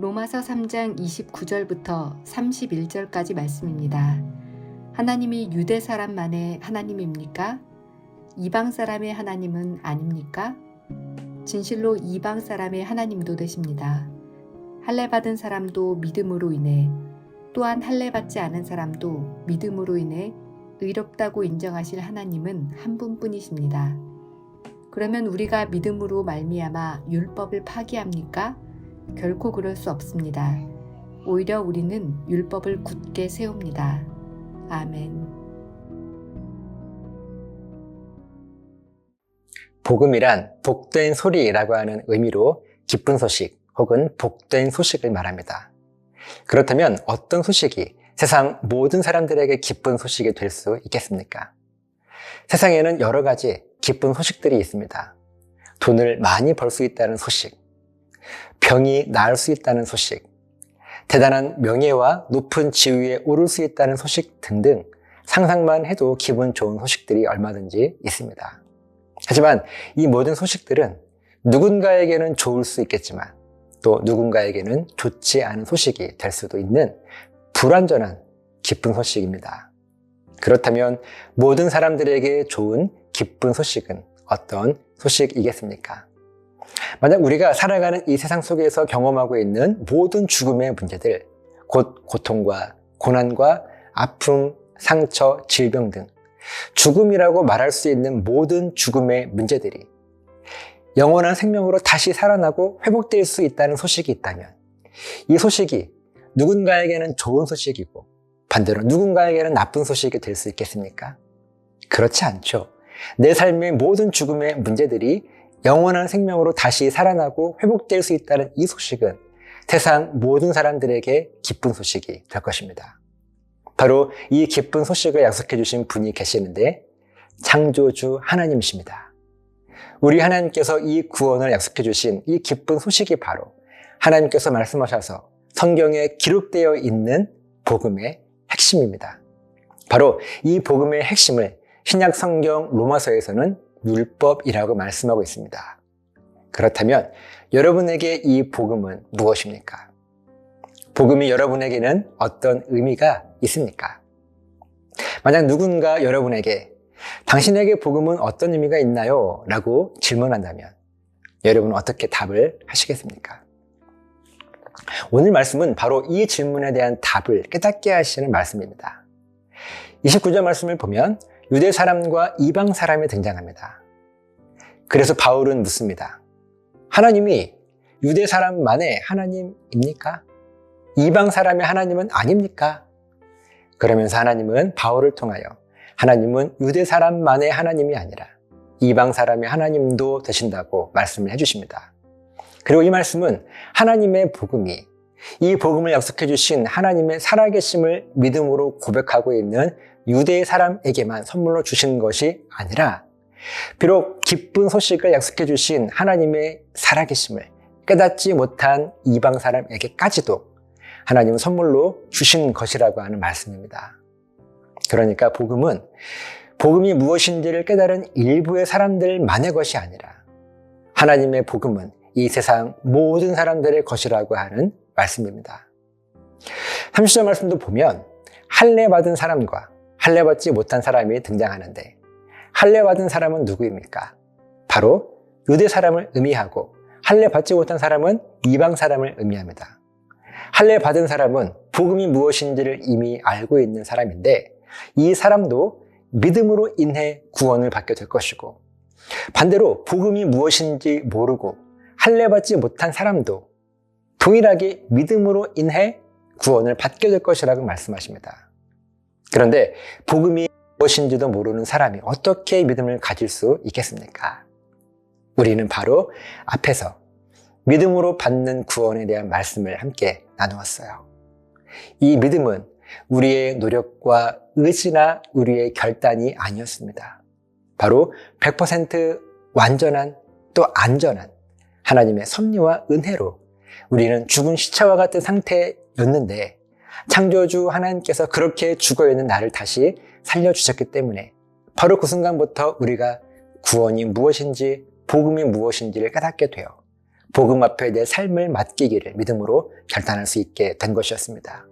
로마서 3장 29절부터 31절까지 말씀입니다. 하나님이 유대 사람만의 하나님입니까? 이방 사람의 하나님은 아닙니까? 진실로 이방 사람의 하나님도 되십니다. 할례 받은 사람도 믿음으로 인해 또한 할례 받지 않은 사람도 믿음으로 인해 의롭다고 인정하실 하나님은 한 분뿐이십니다. 그러면 우리가 믿음으로 말미암아 율법을 파기합니까? 결코 그럴 수 없습니다. 오히려 우리는 율법을 굳게 세웁니다. 아멘. 복음이란 복된 소리라고 하는 의미로 기쁜 소식 혹은 복된 소식을 말합니다. 그렇다면 어떤 소식이 세상 모든 사람들에게 기쁜 소식이 될 수 있겠습니까? 세상에는 여러 가지 기쁜 소식들이 있습니다. 돈을 많이 벌 수 있다는 소식, 병이 나을 수 있다는 소식, 대단한 명예와 높은 지위에 오를 수 있다는 소식 등등 상상만 해도 기분 좋은 소식들이 얼마든지 있습니다. 하지만 이 모든 소식들은 누군가에게는 좋을 수 있겠지만 또 누군가에게는 좋지 않은 소식이 될 수도 있는 불완전한 기쁜 소식입니다. 그렇다면 모든 사람들에게 좋은 기쁜 소식은 어떤 소식이겠습니까? 만약 우리가 살아가는 이 세상 속에서 경험하고 있는 모든 죽음의 문제들, 곧 고통과 고난과 아픔, 상처, 질병 등 죽음이라고 말할 수 있는 모든 죽음의 문제들이 영원한 생명으로 다시 살아나고 회복될 수 있다는 소식이 있다면 이 소식이 누군가에게는 좋은 소식이고 반대로 누군가에게는 나쁜 소식이 될 수 있겠습니까? 그렇지 않죠. 내 삶의 모든 죽음의 문제들이 영원한 생명으로 다시 살아나고 회복될 수 있다는 이 소식은 세상 모든 사람들에게 기쁜 소식이 될 것입니다. 바로 이 기쁜 소식을 약속해 주신 분이 계시는데 창조주 하나님이십니다. 우리 하나님께서 이 구원을 약속해 주신 이 기쁜 소식이 바로 하나님께서 말씀하셔서 성경에 기록되어 있는 복음의 핵심입니다. 바로 이 복음의 핵심을 신약 성경 로마서에서는 율법이라고 말씀하고 있습니다. 그렇다면 여러분에게 이 복음은 무엇입니까? 복음이 여러분에게는 어떤 의미가 있습니까? 만약 누군가 여러분에게 당신에게 복음은 어떤 의미가 있나요? 라고 질문한다면 여러분은 어떻게 답을 하시겠습니까? 오늘 말씀은 바로 이 질문에 대한 답을 깨닫게 하시는 말씀입니다. 29절 말씀을 보면 유대 사람과 이방 사람이 등장합니다. 그래서 바울은 묻습니다. 하나님이 유대 사람만의 하나님입니까? 이방 사람의 하나님은 아닙니까? 그러면서 하나님은 바울을 통하여 하나님은 유대 사람만의 하나님이 아니라 이방 사람의 하나님도 되신다고 말씀을 해주십니다. 그리고 이 말씀은 하나님의 복음이 이 복음을 약속해 주신 하나님의 살아계심을 믿음으로 고백하고 있는 유대 사람에게만 선물로 주신 것이 아니라 비록 기쁜 소식을 약속해 주신 하나님의 살아계심을 깨닫지 못한 이방 사람에게까지도 하나님은 선물로 주신 것이라고 하는 말씀입니다. 그러니까 복음은 복음이 무엇인지를 깨달은 일부의 사람들만의 것이 아니라 하나님의 복음은 이 세상 모든 사람들의 것이라고 하는 말씀입니다. 30절 말씀도 보면 할례 받은 사람과 할례 받지 못한 사람이 등장하는데 할례 받은 사람은 누구입니까? 바로 유대 사람을 의미하고 할례 받지 못한 사람은 이방 사람을 의미합니다. 할례 받은 사람은 복음이 무엇인지를 이미 알고 있는 사람인데 이 사람도 믿음으로 인해 구원을 받게 될 것이고 반대로 복음이 무엇인지 모르고 할례 받지 못한 사람도 동일하게 믿음으로 인해 구원을 받게 될 것이라고 말씀하십니다. 그런데 복음이 무엇인지도 모르는 사람이 어떻게 믿음을 가질 수 있겠습니까? 우리는 바로 앞에서 믿음으로 받는 구원에 대한 말씀을 함께 나누었어요. 이 믿음은 우리의 노력과 의지나 우리의 결단이 아니었습니다. 바로 100% 완전한 또 안전한 하나님의 섭리와 은혜로 우리는 죽은 시체와 같은 상태였는데 창조주 하나님께서 그렇게 죽어 있는 나를 다시 살려주셨기 때문에 바로 그 순간부터 우리가 구원이 무엇인지 복음이 무엇인지를 깨닫게 되어 복음 앞에 내 삶을 맡기기를 믿음으로 결단할 수 있게 된 것이었습니다.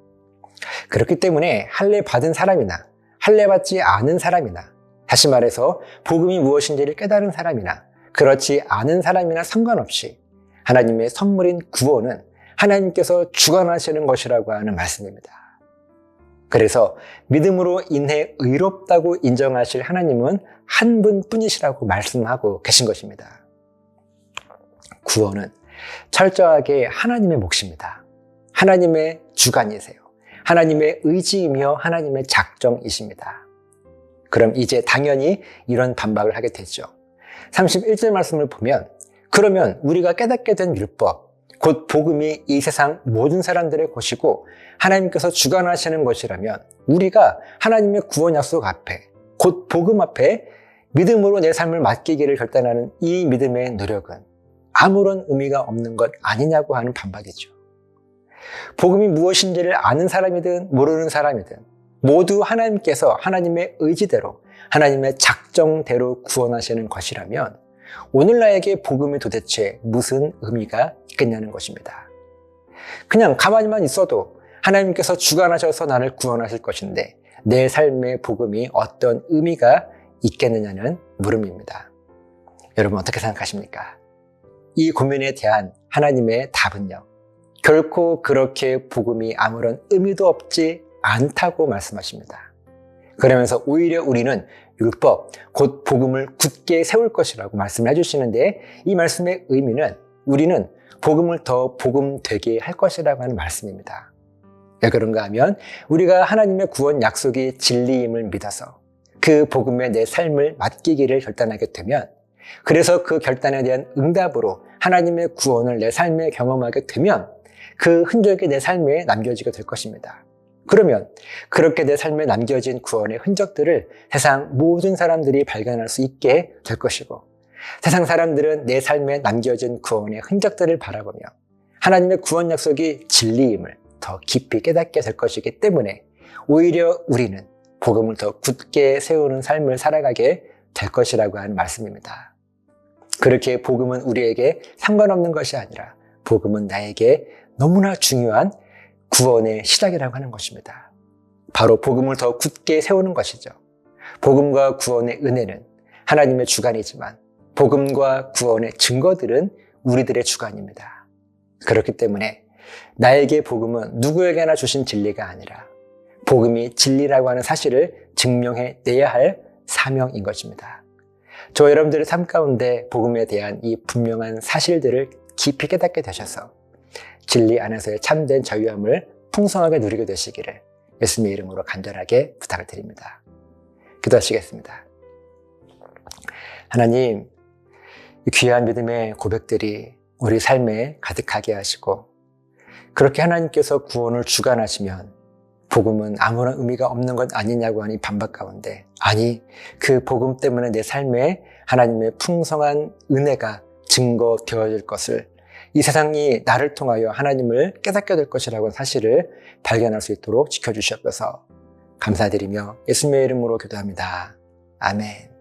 그렇기 때문에 할례 받은 사람이나 할례 받지 않은 사람이나 다시 말해서 복음이 무엇인지를 깨달은 사람이나 그렇지 않은 사람이나 상관없이 하나님의 선물인 구원은 하나님께서 주관하시는 것이라고 하는 말씀입니다. 그래서 믿음으로 인해 의롭다고 인정하실 하나님은 한 분뿐이시라고 말씀하고 계신 것입니다. 구원은 철저하게 하나님의 몫입니다. 하나님의 주관이세요. 하나님의 의지이며 하나님의 작정이십니다. 그럼 이제 당연히 이런 반박을 하게 되죠. 31절 말씀을 보면 그러면 우리가 깨닫게 된 율법, 곧 복음이 이 세상 모든 사람들의 것이고 하나님께서 주관하시는 것이라면 우리가 하나님의 구원 약속 앞에 곧 복음 앞에 믿음으로 내 삶을 맡기기를 결단하는 이 믿음의 노력은 아무런 의미가 없는 것 아니냐고 하는 반박이죠. 복음이 무엇인지를 아는 사람이든 모르는 사람이든 모두 하나님께서 하나님의 의지대로 하나님의 작정대로 구원하시는 것이라면 오늘 나에게 복음이 도대체 무슨 의미가 있겠냐는 것입니다. 그냥 가만히만 있어도 하나님께서 주관하셔서 나를 구원하실 것인데 내 삶의 복음이 어떤 의미가 있겠느냐는 물음입니다. 여러분 어떻게 생각하십니까? 이 고민에 대한 하나님의 답은요. 결코 그렇게 복음이 아무런 의미도 없지 않다고 말씀하십니다. 그러면서 오히려 우리는 율법, 곧 복음을 굳게 세울 것이라고 말씀을 해주시는데 이 말씀의 의미는 우리는 복음을 더 복음 되게 할 것이라고 하는 말씀입니다. 왜 그런가 하면 우리가 하나님의 구원 약속이 진리임을 믿어서 그 복음에 내 삶을 맡기기를 결단하게 되면 그래서 그 결단에 대한 응답으로 하나님의 구원을 내 삶에 경험하게 되면 그 흔적이 내 삶에 남겨지게 될 것입니다. 그러면 그렇게 내 삶에 남겨진 구원의 흔적들을 세상 모든 사람들이 발견할 수 있게 될 것이고 세상 사람들은 내 삶에 남겨진 구원의 흔적들을 바라보며 하나님의 구원 약속이 진리임을 더 깊이 깨닫게 될 것이기 때문에 오히려 우리는 복음을 더 굳게 세우는 삶을 살아가게 될 것이라고 하는 말씀입니다. 그렇게 복음은 우리에게 상관없는 것이 아니라 복음은 나에게 너무나 중요한 구원의 시작이라고 하는 것입니다. 바로 복음을 더 굳게 세우는 것이죠. 복음과 구원의 은혜는 하나님의 주관이지만 복음과 구원의 증거들은 우리들의 주관입니다. 그렇기 때문에 나에게 복음은 누구에게나 주신 진리가 아니라 복음이 진리라고 하는 사실을 증명해 내야 할 사명인 것입니다. 저 여러분들의 삶 가운데 복음에 대한 이 분명한 사실들을 깊이 깨닫게 되셔서 진리 안에서의 참된 자유함을 풍성하게 누리게 되시기를 예수님의 이름으로 간절하게 부탁을 드립니다. 기도하시겠습니다. 하나님, 이 귀한 믿음의 고백들이 우리 삶에 가득하게 하시고 그렇게 하나님께서 구원을 주관하시면 복음은 아무런 의미가 없는 것 아니냐고 하니 반박 가운데 아니 그 복음 때문에 내 삶에 하나님의 풍성한 은혜가 증거되어질 것을 이 세상이 나를 통하여 하나님을 깨닫게 될 것이라고 사실을 발견할 수 있도록 지켜주시옵소서 감사드리며 예수님의 이름으로 기도합니다. 아멘.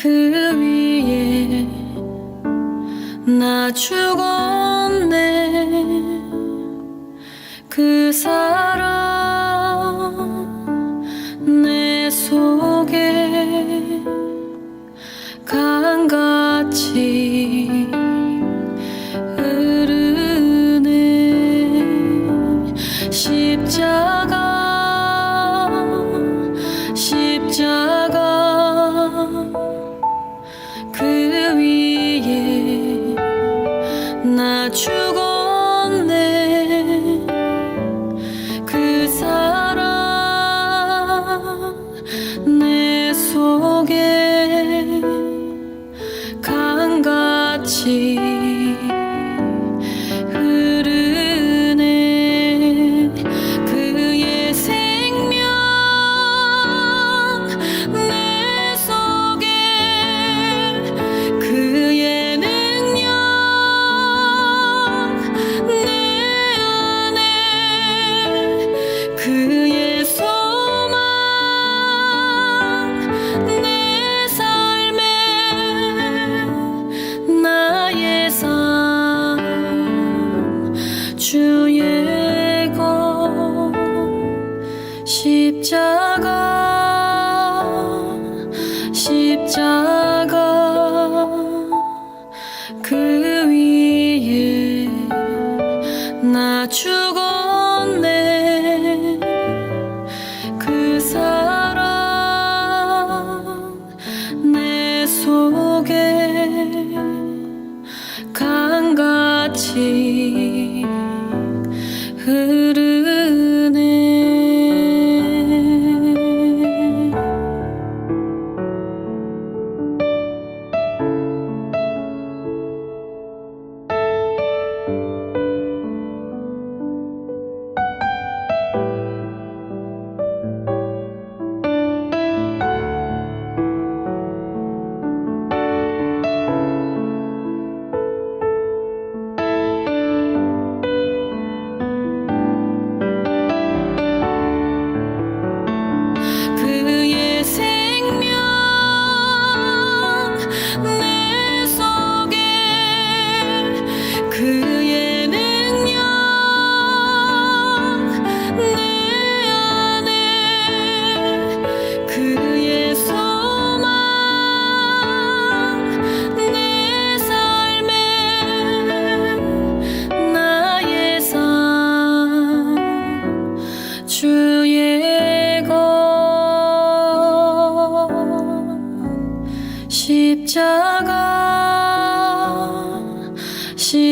그 위에 나 죽었네. 그 사랑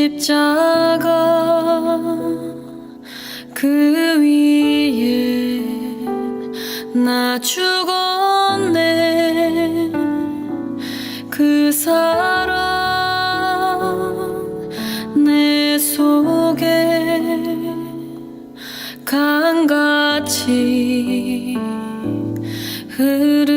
십자가 그 위에 나 죽었네. 그 사랑 내 속에 강같이 흐르